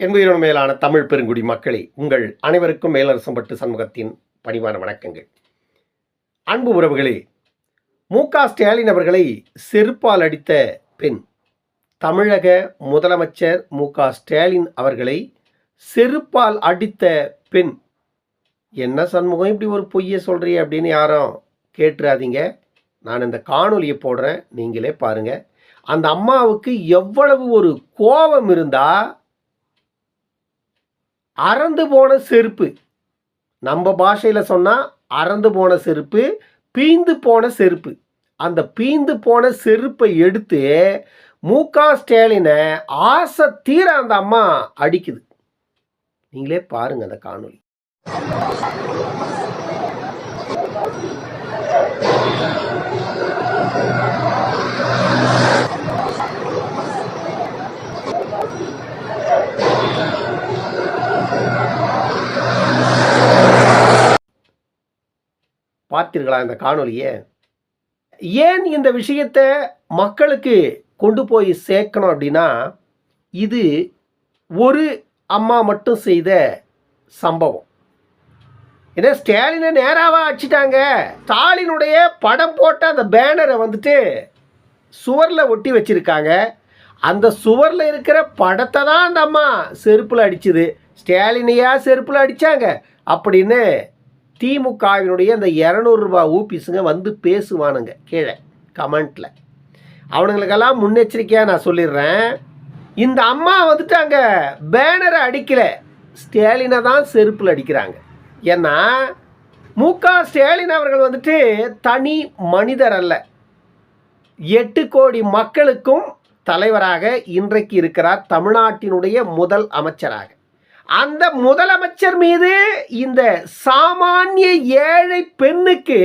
என்பதிலும் மேலான தமிழ் பெருங்குடி மக்களே உங்கள் அனைவருக்கும் மேலரசம்பட்டு சண்முகத்தின் பணிவான வணக்கங்கள். அன்பு உறவுகளே மு க ஸ்டாலின் அவர்களை செருப்பால் அடித்த பெண் தமிழக முதலமைச்சர் மு க ஸ்டாலின் அவர்களை செருப்பால் அடித்த பெண். என்ன சண்முகம் இப்படி ஒரு பொய்யை சொல்கிறீ அப்படின்னு யாரும் கேட்டுறாதீங்க. நான் இந்த காணொலியை போடுறேன் நீங்களே பாருங்கள் அந்த அம்மாவுக்கு எவ்வளவு ஒரு கோபம் இருந்தால் அறந்து போன செருப்பு. நம்ம பாஷையில் சொன்னால் அறந்து போன செருப்பு பீந்து போன செருப்பு. அந்த பீந்து போன செருப்பை எடுத்து மு க ஸ்டாலினை ஆசை தீர அந்த அம்மா அடிக்குது. நீங்களே பாருங்க அந்த காணொளி. பார்த்தீர்களா இந்த காணொலியை ஏன் இந்த விஷயத்தை மக்களுக்கு கொண்டு போய் சேர்க்கணும் அப்படின்னா இது ஒரு அம்மா மட்டும் செய்த சம்பவம். ஏன்னா ஸ்டாலினை நேராகவாக அடிச்சிட்டாங்க. ஸ்டாலினுடைய படம் போட்ட அந்த பேனரை வந்துட்டு சுவரில் ஒட்டி வச்சிருக்காங்க. அந்த சுவரில் இருக்கிற படத்தை தான் அந்த அம்மா செருப்பில் அடிச்சுது. ஸ்டாலினையா செருப்பில் அடித்தாங்க அப்படின்னு திமுகவினுடைய அந்த இரநூறுபா ஊபிஸுங்க வந்து பேசுவானுங்க கீழே கமெண்ட்டில் அவனுங்களுக்கெல்லாம் முன்னெச்சரிக்கையாக நான் சொல்லிடுறேன். இந்த அம்மா வந்துட்டு அங்கே பேனரை அடிக்கல. ஸ்டாலினை தான் செருப்பில் அடிக்கிறாங்க. ஏன்னா மு க ஸ்டாலின் அவர்கள் வந்துட்டு தனி மனிதர் அல்ல. எட்டு கோடி மக்களுக்கும் தலைவராக இன்றைக்கு இருக்கிறார் தமிழ்நாட்டினுடைய முதல் அமைச்சராக. அந்த முதலமைச்சர் மீது இந்த சாமானிய ஏழை பெண்ணுக்கு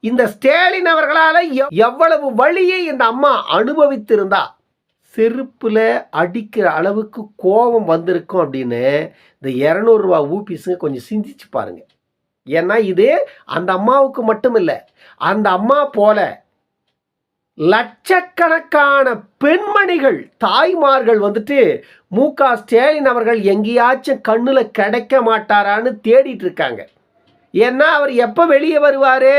இந்த ஸ்டாலின் அவர்களால் எவ்வளவு வழியை இந்த அம்மா அனுபவித்திருந்தா? செருப்பில் அடிக்கிற அளவுக்கு கோபம் வந்திருக்கும் அப்படின்னு இந்த இரநூறுவா ஊபிஸுங்க கொஞ்சம் சிந்திச்சு பாருங்கள் ஏன்னா இது அந்த அம்மாவுக்கு மட்டும் இல்லை அந்த அம்மா போல லட்சக்கணக்கான பெண்மணிகள் தாய்மார்கள் வந்துட்டு மு. க. ஸ்டாலின் அவர்கள் எங்கேயாச்சும் கண்ணில் கிடைக்க மாட்டாரான்னு தேடிட்டு இருக்காங்க. ஏன்னா அவர் எப்போ வெளியே வருவார்?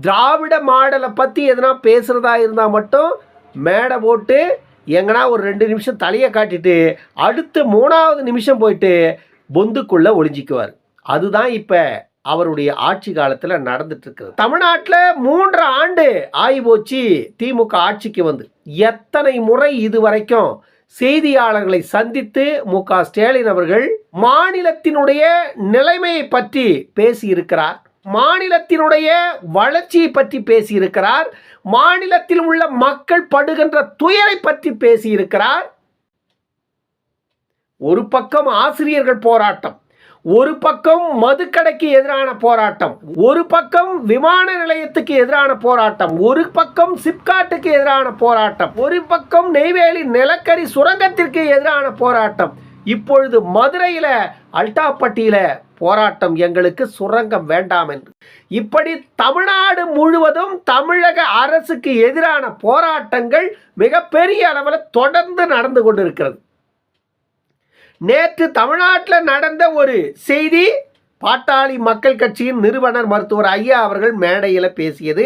திராவிட மாடலை பற்றி எதனா பேசுகிறதா இருந்தால் மட்டும் மேடை போட்டு எங்கன்னா ஒரு ரெண்டு நிமிஷம் தலையை காட்டிட்டு அடுத்து மூணாவது நிமிஷம் போயிட்டு பொந்துக்குள்ளே ஒளிஞ்சிக்குவார். அதுதான் இப்போ அவருடைய ஆட்சி காலத்தில் நடந்துட்டு இருக்குது தமிழ்நாட்டில் மூன்று ஆண்டு ஆகி போச்சு திமுக ஆட்சிக்கு வந்து. எத்தனை முறை இது வரைக்கும் செய்தியாளர்களை சந்தித்து மு க ஸ்டாலின் அவர்கள் மாநிலத்தினுடைய நிலைமையை பற்றி பேசியிருக்கிறார். மாநிலத்தினுடைய வளர்ச்சியை பற்றி பேசியிருக்கிறார். மாநிலத்தில் உள்ள மக்கள் படுகின்ற துயரை பற்றி பேசியிருக்கிறார். ஒரு பக்கம் ஆசிரியர்கள் போராட்டம். ஒரு பக்கம் மதுக்கடைக்கு எதிரான போராட்டம் ஒரு பக்கம் விமான நிலையத்துக்கு எதிரான போராட்டம் ஒரு பக்கம் சிப்காட்டுக்கு எதிரான போராட்டம் ஒரு பக்கம் நெய்வேலி நிலக்கரி சுரங்கத்திற்கு எதிரான போராட்டம். இப்பொழுது மதுரையில் அல்டாப்பட்டியில் போராட்டம் எங்களுக்கு சுரங்கம் வேண்டாம் என்று. இப்படி தமிழ்நாடு முழுவதும் தமிழக அரசுக்கு எதிரான போராட்டங்கள் மிகப்பெரிய அளவில் தொடர்ந்து நடந்து கொண்டிருக்கிறது. நேற்று தமிழ்நாட்டில் நடந்த ஒரு செய்தி பாட்டாளி மக்கள் கட்சியின் நிறுவனர் மருத்துவர் ஐயா அவர்கள் மேடையில் பேசியது.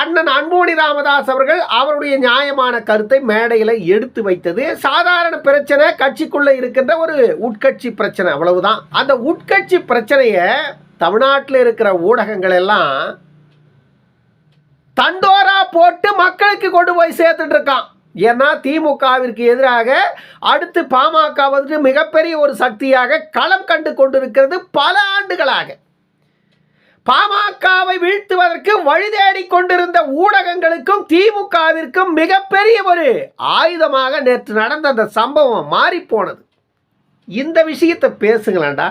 அண்ணன் அன்புமணி ராமதாஸ் அவர்கள் அவருடைய நியாயமான கருத்தை மேடையில் எடுத்து வைத்தது. சாதாரண பிரச்சனை கட்சிக்குள்ளே இருக்கின்ற ஒரு உட்கட்சி பிரச்சனை அவ்வளவுதான். அந்த உட்கட்சி பிரச்சனையை தமிழ்நாட்டில் இருக்கிற ஊடகங்கள் எல்லாம் தண்டோரா போட்டு மக்களுக்கு கொண்டு போய் சேர்த்துட்டு இருக்கான். ஏன்னா திமுகவிற்கு எதிராக அடுத்து பாமக வந்து மிகப்பெரிய ஒரு சக்தியாக களம் கண்டு கொண்டிருக்கிறது பல ஆண்டுகளாக. பாமகவை வீழ்த்துவதற்கு வழி தேடி கொண்டிருந்த ஊடகங்களுக்கும் திமுகவிற்கும் மிகப்பெரிய ஒரு ஆயுதமாக நேற்று நடந்த அந்த சம்பவம் மாறி போனது இந்த விஷயத்தை பேசுங்களேன்டா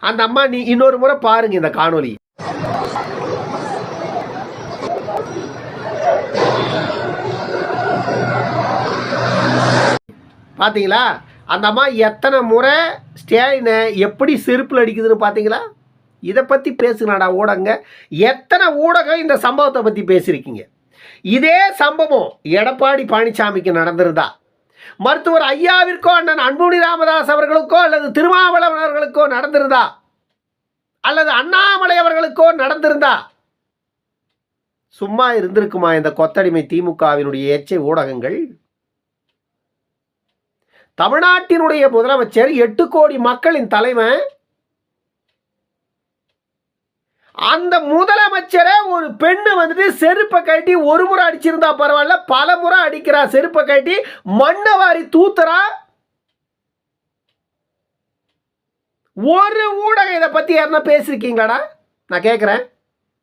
அந்த அம்மா நீ இன்னொரு முறை பாருங்க இந்த காணொலியை. பார்த்தீங்களா அந்த அம்மா எத்தனை முறை ஸ்டாலினை எப்படி செருப்பில் அடிக்குதுன்னு பார்த்தீங்களா இதை பற்றி பேசுங்கடா ஊடகங்க எத்தனை ஊடகம் இந்த சம்பவத்தை பற்றி பேசியிருக்கீங்க? இதே சம்பவம் எடப்பாடி பழனிசாமிக்கு நடந்திருந்தா. மருத்துவர் ஐயாவிற்கோ அண்ணன் அன்புமணி ராமதாஸ் அவர்களுக்கோ அல்லது திருமாவளவன் அவர்களுக்கோ நடந்திருந்தா? அல்லது அண்ணாமலை அவர்களுக்கோ நடந்திருந்தா? சும்மா இருந்திருக்குமா இந்த கொத்தடிமை திமுகவினுடைய எச்சை ஊடகங்கள்? தமிழ்நாட்டினுடைய முதலமைச்சர் எட்டு கோடி மக்களின் தலைமை அந்த முதலமைச்சரை ஒரு பெண்ணு வந்துட்டு செருப்பை கட்டி ஒரு முறை அடிச்சிருந்தா பரவாயில்ல பல முறை அடிக்கிறா செருப்பை கட்டி மண்ணை வாரி தூத்துறா. ஒரு ஊடகம் இதை பத்தி யாருன்னா பேசியிருக்கீங்களாடா? நான் கேட்குறேன்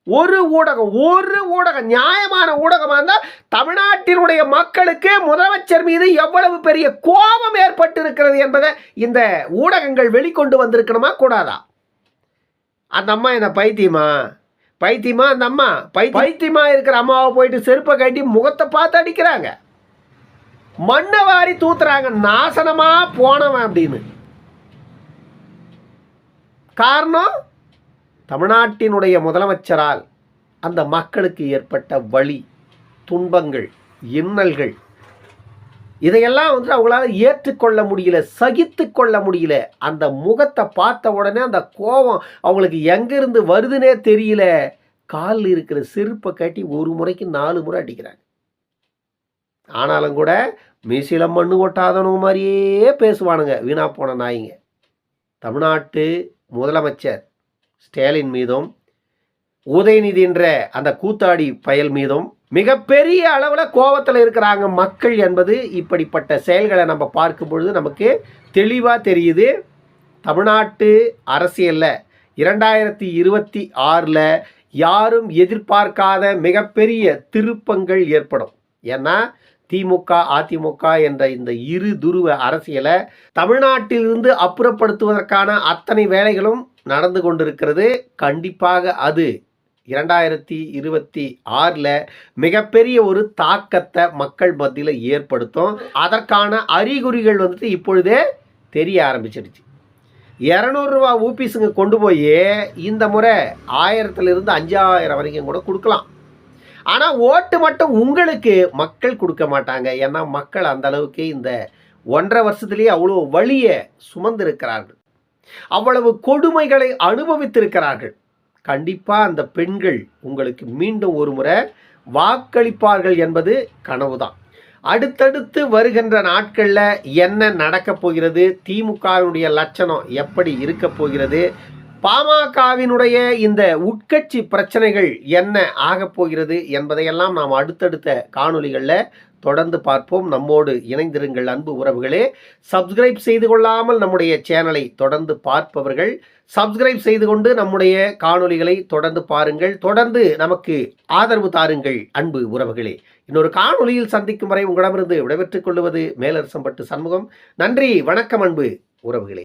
ஒரு ஊடகம் ஒரு ஊடகம் நியாயமான ஊடகமாக இருந்தால் தமிழ்நாட்டினுடைய மக்களுக்கு முதலமைச்சர் மீது எவ்வளவு பெரிய கோபம் ஏற்பட்டு இருக்கிறது என்பதை இந்த ஊடகங்கள் வெளிக்கொண்டு வந்திருக்கணுமா கூடாதா? அந்த அம்மா என்ன பைத்தியமா? பைத்தியமா அந்த அம்மா? பை பைத்தியமா இருக்கிற அம்மாவை போயிட்டு செருப்பை கட்டி முகத்தை பார்த்து அடிக்கிறாங்க. மண்ணை வாரி தூத்துறாங்க. நாசனமாக போனவன் அப்படின்னு. காரணம்? தமிழ்நாட்டினுடைய முதலமைச்சரால் அந்த மக்களுக்கு ஏற்பட்ட வழி துன்பங்கள் இன்னல்கள் இதையெல்லாம் வந்து அவங்களால ஏற்றுக்கொள்ள முடியல சகித்து கொள்ள முடியல. அந்த முகத்தை பார்த்த உடனே அந்த கோபம் அவங்களுக்கு எங்கேருந்து வருதுன்னே தெரியல. காலில் இருக்கிற செருப்பை கட்டி ஒரு முறைக்கு நாலு முறை அடிக்கிறாங்க. ஆனாலும் கூட மீசில மண்ணு கொட்டாதனவு மாதிரியே பேசுவானுங்க வீணா போன நாய்ங்க. தமிழ்நாட்டு முதலமைச்சர் ஸ்டாலின் மீதும் உதயநிதி என்ற அந்த கூத்தாடி பயல் மீதும் மிகப்பெரிய அளவில் கோபத்தில் இருக்கிறாங்க மக்கள் என்பது இப்படிப்பட்ட செயல்களை நம்ம பார்க்கும் பொழுது நமக்கு தெளிவாக தெரியுது. தமிழ்நாட்டு அரசியலில் இரண்டாயிரத்தி இருபத்தி ஆறில் யாரும் எதிர்பார்க்காத மிகப்பெரிய திருப்பங்கள் ஏற்படும். ஏன்னா திமுக அதிமுக என்ற இந்த இரு துருவ அரசியலை தமிழ்நாட்டிலிருந்து அப்புறப்படுத்துவதற்கான அத்தனை வேலைகளும் நடந்து கொண்டிருக்கிறது. கண்டிப்பாக அது இரண்டாயிரத்தி இருபத்தி ஆறில் மிகப்பெரிய ஒரு தாக்கத்தை மக்கள் மத்தியில் ஏற்படுத்தும். அதற்கான அறிகுறிகள் வந்துட்டு இப்பொழுதே தெரிய ஆரம்பிச்சிடுச்சு. இரநூறுவா ஊபிஸுங்க கொண்டு போய் இந்த முறை ஆயிரத்துலேருந்து அஞ்சாயிரம் வரைக்கும் கூட கொடுக்கலாம். ஆனால் ஓட்டு மட்டும் உங்களுக்கு மக்கள் கொடுக்க மாட்டாங்க. ஏன்னா மக்கள் அந்த அளவுக்கு இந்த ஒன்றரை வருஷத்துலேயே அவ்வளோ வழியை சுமந்திருக்கிறார்கள். அவ்வளவு கொடுமைகளை அனுபவித்திருக்கிறார்கள். கண்டிப்பாக அந்த பெண்கள் உங்களுக்கு மீண்டும் ஒரு முறை வாக்களிப்பார்கள் என்பது கனவுதான். அடுத்தடுத்து வருகின்ற நாட்களில் என்ன நடக்கப் போகிறது? திமுகவினுடைய லட்சணம் எப்படி இருக்க போகிறது? பாமகவினுடைய இந்த உட்கட்சி பிரச்சனைகள் என்ன ஆகப் போகிறது என்பதையெல்லாம் நாம் அடுத்தடுத்த காணொளிகளில் தொடர்ந்து பார்ப்போம். நம்மோடு இணைந்திருங்கள் அன்பு உறவுகளே. சப்ஸ்கிரைப் செய்து கொள்ளாமல் நம்முடைய சேனலை தொடர்ந்து பார்ப்பவர்கள் சப்ஸ்கிரைப் செய்து கொண்டு நம்முடைய காணொளிகளை தொடர்ந்து பாருங்கள். தொடர்ந்து நமக்கு ஆதரவு தாருங்கள் அன்பு உறவுகளே. இன்னொரு காணொலியில் சந்திக்கும் வரை உங்களிடமிருந்து விடைபெற்றுக் கொள்வது மேலரசம்பட்டு சண்முகம். நன்றி வணக்கம் அன்பு உறவுகளே.